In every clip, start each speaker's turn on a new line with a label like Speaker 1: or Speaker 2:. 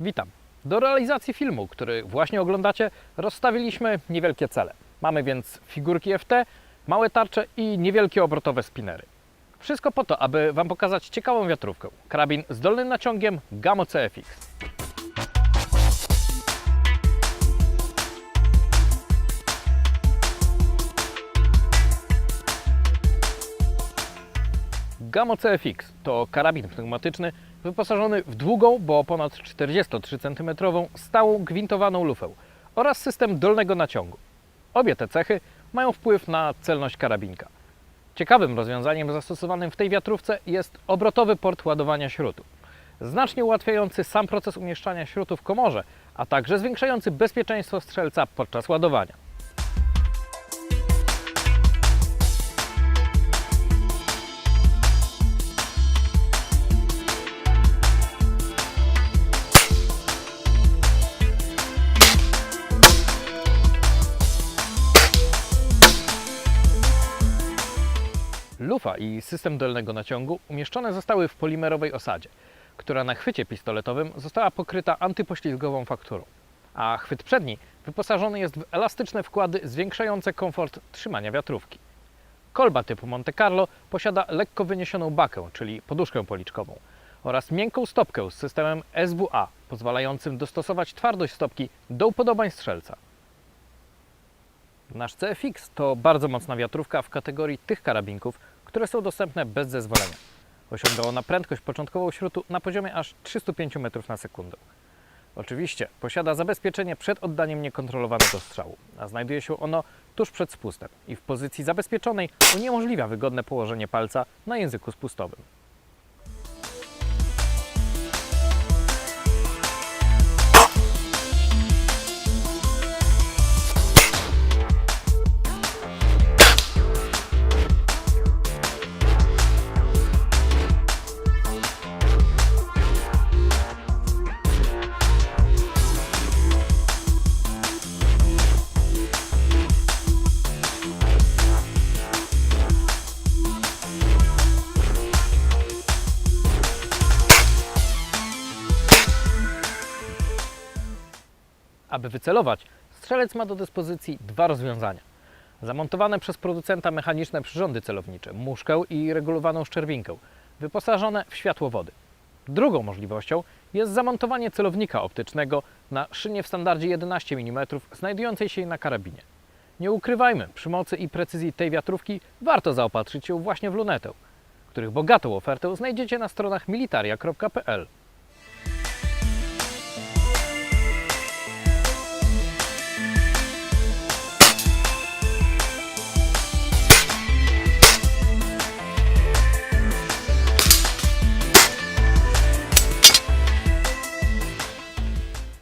Speaker 1: Witam. Do realizacji filmu, który właśnie oglądacie, rozstawiliśmy niewielkie cele. Mamy więc figurki FT, małe tarcze i niewielkie obrotowe spinery. Wszystko po to, aby Wam pokazać ciekawą wiatrówkę. Karabin z dolnym naciągiem Gamo CFX. Gamo CFX to karabin pneumatyczny wyposażony w długą, bo ponad 43 cm stałą gwintowaną lufę oraz system dolnego naciągu. Obie te cechy mają wpływ na celność karabinka. Ciekawym rozwiązaniem zastosowanym w tej wiatrówce jest obrotowy port ładowania śrutu. Znacznie ułatwiający sam proces umieszczania śrutu w komorze, a także zwiększający bezpieczeństwo strzelca podczas ładowania. Lufa i system dolnego naciągu umieszczone zostały w polimerowej osadzie, która na chwycie pistoletowym została pokryta antypoślizgową fakturą, a chwyt przedni wyposażony jest w elastyczne wkłady zwiększające komfort trzymania wiatrówki. Kolba typu Monte Carlo posiada lekko wyniesioną bakę, czyli poduszkę policzkową, oraz miękką stopkę z systemem SWA, pozwalającym dostosować twardość stopki do upodobań strzelca. Nasz CFX to bardzo mocna wiatrówka w kategorii tych karabinków, które są dostępne bez zezwolenia. Osiąga ona prędkość początkową śrutu na poziomie aż 305 m na sekundę. Oczywiście posiada zabezpieczenie przed oddaniem niekontrolowanego strzału, a znajduje się ono tuż przed spustem i w pozycji zabezpieczonej uniemożliwia wygodne położenie palca na języku spustowym. Aby wycelować, strzelec ma do dyspozycji dwa rozwiązania. Zamontowane przez producenta mechaniczne przyrządy celownicze, muszkę i regulowaną szczerwinkę, wyposażone w światłowody. Drugą możliwością jest zamontowanie celownika optycznego na szynie w standardzie 11 mm znajdującej się na karabinie. Nie ukrywajmy, przy mocy i precyzji tej wiatrówki warto zaopatrzyć się właśnie w lunetę, których bogatą ofertę znajdziecie na stronach militaria.pl.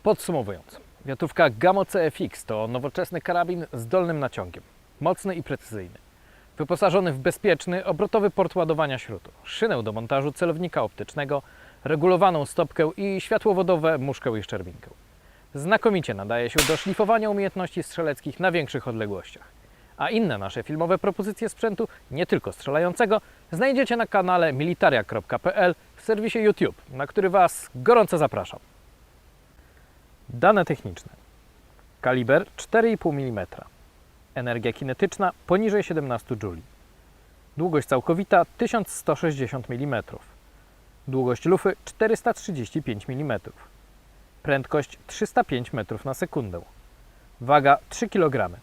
Speaker 1: Podsumowując, wiatrówka Gamo CFX to nowoczesny karabin z dolnym naciągiem, mocny i precyzyjny. Wyposażony w bezpieczny, obrotowy port ładowania śrutu, szynę do montażu celownika optycznego, regulowaną stopkę i światłowodowe muszkę i szczerbinkę. Znakomicie nadaje się do szlifowania umiejętności strzeleckich na większych odległościach. A inne nasze filmowe propozycje sprzętu, nie tylko strzelającego, znajdziecie na kanale militaria.pl w serwisie YouTube, na który Was gorąco zapraszam. Dane techniczne. Kaliber 4,5 mm. Energia kinetyczna poniżej 17 J. Długość całkowita 1160 mm. Długość lufy 435 mm. Prędkość 305 m na sekundę. Waga 3 kg.